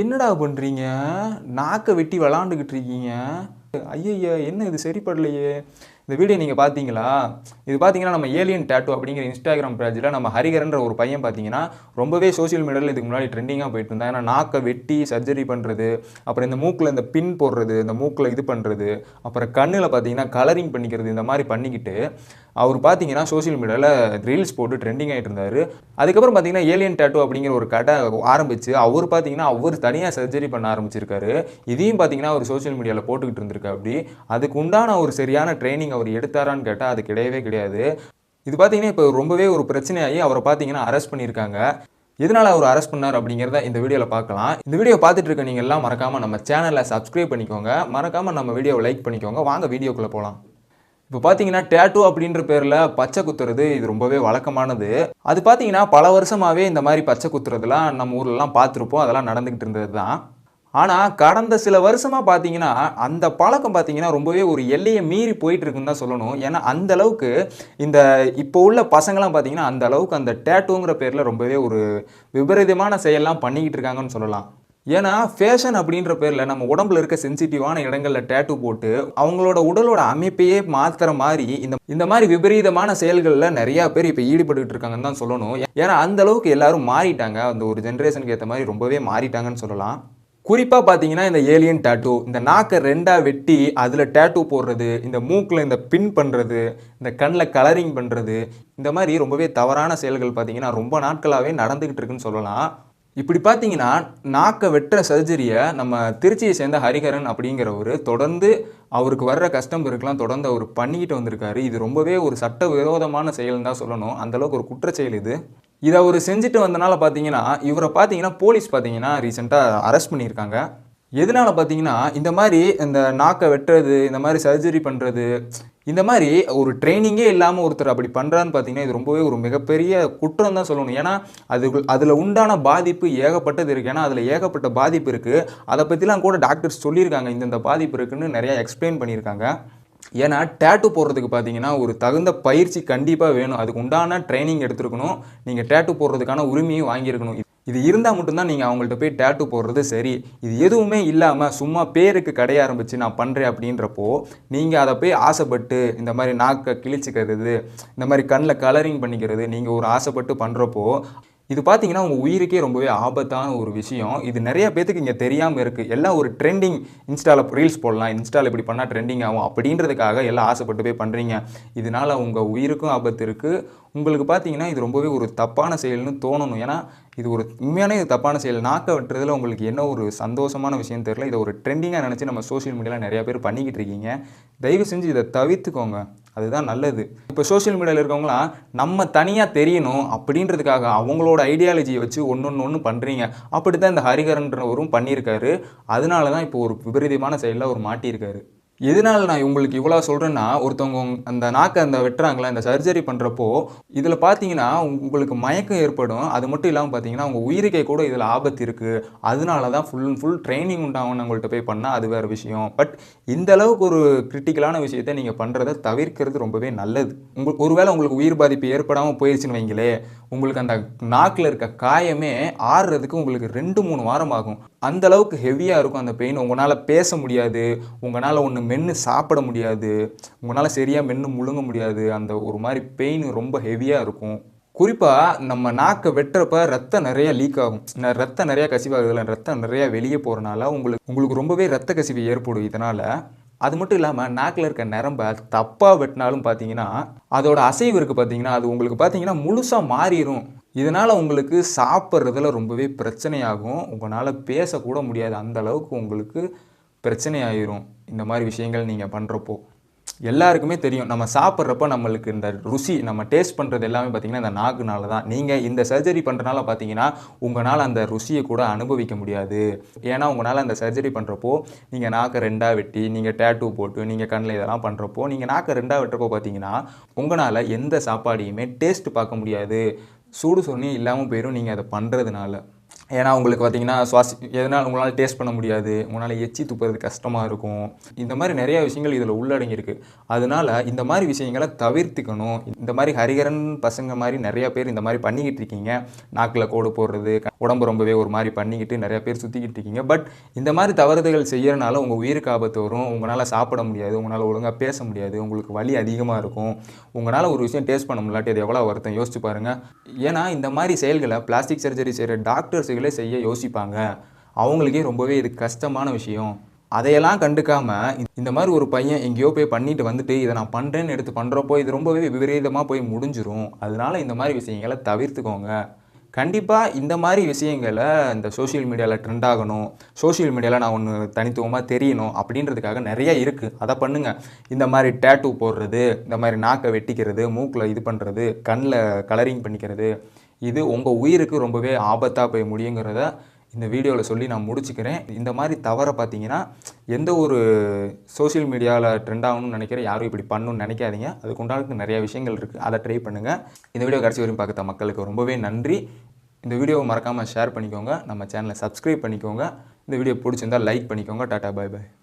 என்னடா பண்ணுறீங்க நாக்கை வெட்டி விளாண்டுக்கிட்டு இருக்கீங்க. ஐயய்யா என்ன இது சரிப்படலையே? இந்த வீடியோ நீங்கள் பார்த்தீங்களா இது பார்த்தீங்கன்னா நம்ம ஏலியன் டேட்டூ அப்படிங்கிற இன்ஸ்டாகிராம் பேஜில் நம்ம ஹரிகரன்ற ஒரு பையன் பார்த்தீங்கன்னா ரொம்பவே சோஷியல் மீடியாவில் இதுக்கு முன்னாடி ட்ரெண்டிங்காக போயிட்டு இருந்தா ஏன்னா நாக்கை வெட்டி சர்ஜரி பண்ணுறது அப்புறம் இந்த மூக்கில் இந்த பின் போடுறது இந்த மூக்கில் இது பண்ணுறது அப்புறம் கண்ணில் பார்த்தீங்கன்னா கலரிங் பண்ணிக்கிறது இந்த மாதிரி பண்ணிக்கிட்டு அவர் பார்த்தீங்கன்னா சோஷியல் மீடியாவில் ரீல்ஸ் போட்டு ட்ரெண்டிங் ஆகிட்டு இருந்தார். அதுக்கப்புறம் பார்த்தீங்கன்னா ஏலியன் டேட்டூ அப்படிங்கிற ஒரு கடை ஆரம்பிச்சு அவர் பார்த்தீங்கன்னா அவர் தனியாக சர்ஜரி பண்ண ஆரம்பிச்சிருக்காரு. இதையும் பார்த்தீங்கன்னா அவர் சோஷியல் மீடியாவில் போட்டுக்கிட்டு இருந்திருக்கா அப்படி. அதுக்கு உண்டான ஒரு சரியான ட்ரைனிங் அவர் எடுத்தாரான்னு கேட்டால் அது கிடையவே கிடையாது. இது பார்த்தீங்கன்னா இப்போ ரொம்பவே ஒரு பிரச்சனையாகி அவரை பார்த்தீங்கன்னா அரெஸ்ட் பண்ணியிருக்காங்க. எதனால் அவர் அரெஸ்ட் பண்ணார் அப்படிங்கிறத இந்த வீடியோவில் பார்க்கலாம். இந்த வீடியோ பார்த்துட்டு இருக்க நீங்கள் எல்லாம் மறக்காமல் நம்ம சேனலை சப்ஸ்கிரைப் பண்ணிக்கோங்க. மறக்காமல் நம்ம வீடியோவை லைக் பண்ணிக்கோங்க. வாங்க வீடியோக்குள்ளே போகலாம் இப்போ பார்த்தீங்கன்னா டேட்டூ அப்படின்ற பேரில் பச்சை குத்துறது இது ரொம்பவே வழக்கமானது. அது பார்த்தீங்கன்னா பல வருஷமாகவே இந்த மாதிரி பச்சை குத்துறதுலாம் நம்ம ஊர்லலாம் பார்த்துருப்போம். அதெல்லாம் நடந்துக்கிட்டு இருந்தது தான். ஆனால் கடந்த சில வருஷமாக பார்த்தீங்கன்னா அந்த பழக்கம் பார்த்தீங்கன்னா ரொம்பவே ஒரு எல்லையை மீறி போயிட்டு இருக்குன்னு தான் சொல்லணும். ஏன்னா அந்த அளவுக்கு இந்த இப்போ உள்ள பசங்களாம் பார்த்தீங்கன்னா அந்த அளவுக்கு அந்த டேட்டூங்கிற பேரில் ரொம்பவே ஒரு விபரீதமான செயல்லாம் பண்ணிக்கிட்டு இருக்காங்கன்னு சொல்லலாம். ஏன்னா ஃபேஷன் அப்படின்ற பேரில் நம்ம உடம்புல இருக்க சென்சிட்டிவான இடங்களில் டேட்டூ போட்டு அவங்களோட உடலோட அமைப்பையே மாற்றுற மாதிரி இந்த இந்த மாதிரி விபரீதமான செயல்களில் நிறையா பேர் இப்போ ஈடுபட்டுக்கிட்டு இருக்காங்கன்னு தான் சொல்லணும். ஏன்னா அந்த அளவுக்கு எல்லாரும் மாறிட்டாங்க. அந்த ஒரு ஜென்ரேஷனுக்கு ஏற்ற மாதிரி ரொம்பவே மாறிட்டாங்கன்னு சொல்லலாம். குறிப்பாக பார்த்தீங்கன்னா இந்த ஏலியன் டேட்டூ இந்த நாக்கை ரெண்டாக வெட்டி அதில் டேட்டூ போடுறது இந்த மூக்கில் இந்த பின் பண்ணுறது இந்த கண்ணில் கலரிங் பண்ணுறது இந்த மாதிரி ரொம்பவே தவறான செயல்கள் பார்த்தீங்கன்னா ரொம்ப நாட்களாகவே நடந்துக்கிட்டு இருக்குன்னு சொல்லலாம். இப்படி பார்த்தீங்கன்னா நாக்கை வெட்டுற சர்ஜரியை நம்ம திருச்சியை சேர்ந்த ஹரிஹரன் அப்படிங்கிறவர் தொடர்ந்து அவருக்கு வர்ற கஸ்டமருக்கெலாம் தொடர்ந்து அவர் பண்ணிக்கிட்டு வந்திருக்காரு. இது ரொம்பவே ஒரு சட்ட விரோதமான செயல்னு தான் சொல்லணும். அந்தளவுக்கு ஒரு குற்றச்செயல் இது. இதை அவர் செஞ்சுட்டு வந்தனால பார்த்தீங்கன்னா இவரை பார்த்தீங்கன்னா போலீஸ் பார்த்தீங்கன்னா ரீசெண்டாக அரெஸ்ட் பண்ணியிருக்காங்க. எதனால் பார்த்தீங்கன்னா இந்த மாதிரி இந்த நாக்கை வெட்டுறது இந்த மாதிரி சர்ஜரி பண்ணுறது இந்த மாதிரி ஒரு ட்ரைனிங்கே இல்லாமல் ஒருத்தர் அப்படி பண்ணுறான்னு பார்த்தீங்கன்னா இது ரொம்பவே ஒரு மிகப்பெரிய குற்றம் தான் சொல்லணும். ஏன்னா அது அதில் உண்டான பாதிப்பு ஏகப்பட்டது இருக்குது ஏன்னா அதில் ஏகப்பட்ட பாதிப்பு இருக்குது அதை பற்றிலாம் கூட டாக்டர்ஸ் சொல்லியிருக்காங்க. இந்தந்த பாதிப்பு இருக்குதுன்னு நிறையா எக்ஸ்பிளைன் பண்ணியிருக்காங்க. ஏன்னா டேட்டு போடுறதுக்கு பார்த்தீங்கன்னா ஒரு தகுந்த பயிற்சி கண்டிப்பாக வேணும். அதுக்கு உண்டான ட்ரைனிங் எடுத்துருக்கணும். நீங்கள் டேட்டு போடுறதுக்கான உரிமையும் வாங்கியிருக்கணும். இது இருந்தால் மட்டும்தான் நீங்கள் அவங்கள்ட்ட போய் டேட்டு போடுறது சரி. இது எதுவுமே இல்லாமல் சும்மா பேருக்கு கடைய ஆரம்பித்து நான் பண்ணுறேன் அப்படின்றப்போ நீங்கள் அதை போய் ஆசைப்பட்டு இந்த மாதிரி நாக்கை கிழிச்சிக்கிறது இந்த மாதிரி கண்ணில் கலரிங் பண்ணிக்கிறது நீங்கள் ஒரு ஆசைப்பட்டு பண்ணுறப்போ இது பார்த்தீங்கன்னா உங்கள் உயிருக்கே ரொம்பவே ஆபத்தான ஒரு விஷயம். இது நிறைய பேத்துக்கு இங்கே தெரியாமல் இருக்குது எல்லாம் ஒரு ட்ரெண்டிங் இன்ஸ்டாவில் ரீல்ஸ் போடலாம். இன்ஸ்டாவில் இப்படி பண்ணால் ட்ரெண்டிங் ஆகும் அப்படின்றதுக்காக எல்லாம் ஆசைப்பட்டு போய் பண்ணுறீங்க இதனால் உங்கள் உயிருக்கும் ஆபத்து இருக்குது உங்களுக்கு பார்த்தீங்கன்னா இது ரொம்பவே ஒரு தப்பான செயல்னு தோணணும். ஏன்னா இது ஒரு உண்மையான இது தப்பான செயல். நாக்க வெட்டுறதுல உங்களுக்கு என்ன ஒரு சந்தோஷமான விஷயம் தெரியல. இதை ஒரு ட்ரெண்டிங்காக நினச்சி நம்ம சோஷியல் மீடியாவில் நிறையா பேர் பண்ணிக்கிட்டு இருக்கீங்க. தயவு செஞ்சு இதை தவிர்த்துக்கோங்க. அதுதான் நல்லது. இப்போ சோஷியல் மீடியாவில் இருக்கவங்களாம் நம்ம தனியாக தெரியணும் அப்படின்றதுக்காக அவங்களோட ஐடியாலஜியை வச்சு ஒன்று ஒன்று ஒன்று பண்ணுறீங்க அப்படி தான் இந்த ஹரிகரன்றவரும் பண்ணியிருக்காரு. அதனால தான் இப்போ ஒரு விபரீதமான செயலில் அவர் மாட்டியிருக்காரு. எதனால நான் உங்களுக்கு இவ்வளோ சொல்கிறேன்னா ஒருத்தவங்க அந்த நாக்கை அந்த வெட்டுறாங்களா இந்த சர்ஜரி பண்ணுறப்போ இதில் பார்த்தீங்கன்னா உங்களுக்கு மயக்கம் ஏற்படும். அது மட்டும் இல்லாமல் பார்த்தீங்கன்னா உங்கள் உயிருக்கே கூட இதில் ஆபத்து இருக்குது அதனால தான் ஃபுல் அண்ட் ஃபுல் ட்ரைனிங் உண்டாகும்னு உங்கள்கிட்ட போய் பண்ணால் அது வேறு விஷயம். பட் இந்த அளவுக்கு ஒரு கிரிட்டிக்கலான விஷயத்தை நீங்கள் பண்ணுறதை தவிர்க்கிறது ரொம்பவே நல்லது. உங்களுக்கு ஒருவேளை உங்களுக்கு உயிர் பாதிப்பு ஏற்படாமல் போயிடுச்சுன்னு வைங்களே உங்களுக்கு அந்த நாக்கில் இருக்க காயமே ஆறுறதுக்கு உங்களுக்கு ரெண்டு மூணு வாரம் ஆகும். அந்த அளவுக்கு ஹெவியாக இருக்கும் அந்த பெயின் உங்களால் பேச முடியாது. உங்களால் ஒன்று மென்று சாப்பிட முடியாது. உங்களால் சரியாக மென்று முழுங்க முடியாது. அந்த ஒரு மாதிரி பெயின் ரொம்ப ஹெவியாக இருக்கும். குறிப்பாக நம்ம நாக்கை வெட்டுறப்ப ரத்தம் நிறையா லீக் ஆகும். ந- ரத்தம் நிறையா கசிவாகுதுல ரத்தம் நிறையா வெளியே போகிறனால உங்களுக்கு உங்களுக்கு ரொம்பவே ரத்த கசிவு ஏற்படும் இதனால். அது மட்டும் இல்லாமல் நாக்கில் இருக்க நரம்பை தப்பாக வெட்டினாலும் பார்த்தீங்கன்னா அதோட அசைவு இருக்குது பார்த்தீங்கன்னா அது உங்களுக்கு பார்த்தீங்கன்னா முழுசாக மாறிடும் இதனால் உங்களுக்கு சாப்பிட்றதுல ரொம்பவே பிரச்சனையாகும். உங்களால் பேசக்கூட முடியாது. அந்த அளவுக்கு உங்களுக்கு பிரச்சனை ஆயிரும் இந்த மாதிரி விஷயங்கள் நீங்கள் பண்ணுறப்போ எல்லாருக்குமே தெரியும். நம்ம சாப்பிட்றப்ப நம்மளுக்கு இந்த ருசி நம்ம டேஸ்ட் பண்ணுறது எல்லாமே பார்த்தீங்கன்னா இந்த நாக்குனால தான். நீங்கள் இந்த சர்ஜரி பண்ணுறனால பார்த்தீங்கன்னா உங்களால் அந்த ருசியை கூட அனுபவிக்க முடியாது. ஏன்னா உங்களால் அந்த சர்ஜரி பண்ணுறப்போ நீங்கள் நாக்கை ரெண்டாக வெட்டி நீங்கள் டேட்டூ போட்டு நீங்கள் கண்ணில் இதெல்லாம் பண்ணுறப்போ நீங்கள் நாக்கை ரெண்டாக வெட்டுறப்போ பார்த்தீங்கன்னா உங்களால் எந்த சாப்பாடையுமே டேஸ்ட் பார்க்க முடியாது. சூடு சொன்னி இல்லாமல் போயிடும் நீங்கள் அதை பண்ணுறதுனால ஏன்னா உங்களுக்கு பார்த்தீங்கன்னா சுவாசி எதனால் உங்களால் டேஸ்ட் பண்ண முடியாது உங்களால் எச்சி துப்புறது கஷ்டமாக இருக்கும். இந்த மாதிரி நிறையா விஷயங்கள் இதில் உள்ளடங்கியிருக்கு. அதனால இந்த மாதிரி விஷயங்களை தவிர்த்துக்கணும். இந்த மாதிரி ஹரிகரன் பசங்க மாதிரி நிறையா பேர் இந்த மாதிரி பண்ணிக்கிட்டு இருக்கீங்க. நாக்கில் கோடு போடுறது உடம்பு ரொம்பவே ஒரு மாதிரி பண்ணிக்கிட்டு நிறையா பேர் சுற்றிக்கிட்டு இருக்கீங்க. பட் இந்த மாதிரி தவறுதல்கள் செய்யறனால உங்கள் உயிருக்கு ஆபத்து வரும். உங்களால் சாப்பிட முடியாது. உங்களால் ஒழுங்காக பேச முடியாது. உங்களுக்கு வலி அதிகமாக இருக்கும். உங்களால் ஒரு விஷயம் டேஸ்ட் பண்ண முடியாட்டி அது எவ்வளோ வருத்தம்? யோசிச்சு பாருங்கள் ஏன்னா இந்த மாதிரி செயல்களை பிளாஸ்டிக் சர்ஜரி செய்கிற டாக்டர்ஸ் டாக்டர்ஸுகளே செய்ய யோசிப்பாங்க. அவங்களுக்கே ரொம்பவே இது கஷ்டமான விஷயம். அதையெல்லாம் கண்டுக்காமல் இந்த- மாதிரி ஒரு பையன் எங்கேயோ போய் பண்ணிட்டு வந்துட்டு இதை நான் பண்ணுறேன்னு எடுத்து பண்ணுறப்போ இது ரொம்பவே விபரீதமாக போய் முடிஞ்சிரும். அதனால இந்த மாதிரி விஷயங்களை தவிர்த்துக்கோங்க. கண்டிப்பாக இந்த மாதிரி விஷயங்களை இந்த சோஷியல் மீடியாவில் ட்ரெண்ட் ஆகணும். சோஷியல் மீடியாவில் நான் ஒன்று தனித்துவமாக தெரியணும் அப்படின்றதுக்காக நிறைய இருக்குது அதை பண்ணுங்கள் இந்த மாதிரி டேட்டூ போடுறது இந்த மாதிரி நாக்கை வெட்டிக்கிறது மூக்கில் இது பண்ணுறது கண்ணில் கலரிங் பண்ணிக்கிறது இது உங்கள் உயிருக்கு ரொம்பவே ஆபத்தாக போய் முடியுங்கிறத இந்த வீடியோவில் சொல்லி நான் முடிச்சுக்கிறேன். இந்த மாதிரி தவறை பார்த்தீங்கன்னா எந்த ஒரு சோஷியல் மீடியாவில் ட்ரெண்ட் ஆகணும்னு நினைக்கிற யாரும் இப்படி பண்ணணும்னு நினைக்காதீங்க. அதுக்கு உண்டான நிறைய விஷயங்கள் இருக்குது அதை ட்ரை பண்ணுங்கள் இந்த வீடியோ கடைசி வரையும் பார்க்குற மக்களுக்கு ரொம்பவே நன்றி. இந்த வீடியோவை மறக்காமல் ஷேர் பண்ணிக்கோங்க. நம்ம சேனலை சப்ஸ்கிரைப் பண்ணிக்கோங்க. இந்த வீடியோ பிடிச்சிருந்தா லைக் பண்ணிக்கோங்க. டாட்டா பாய் பாய்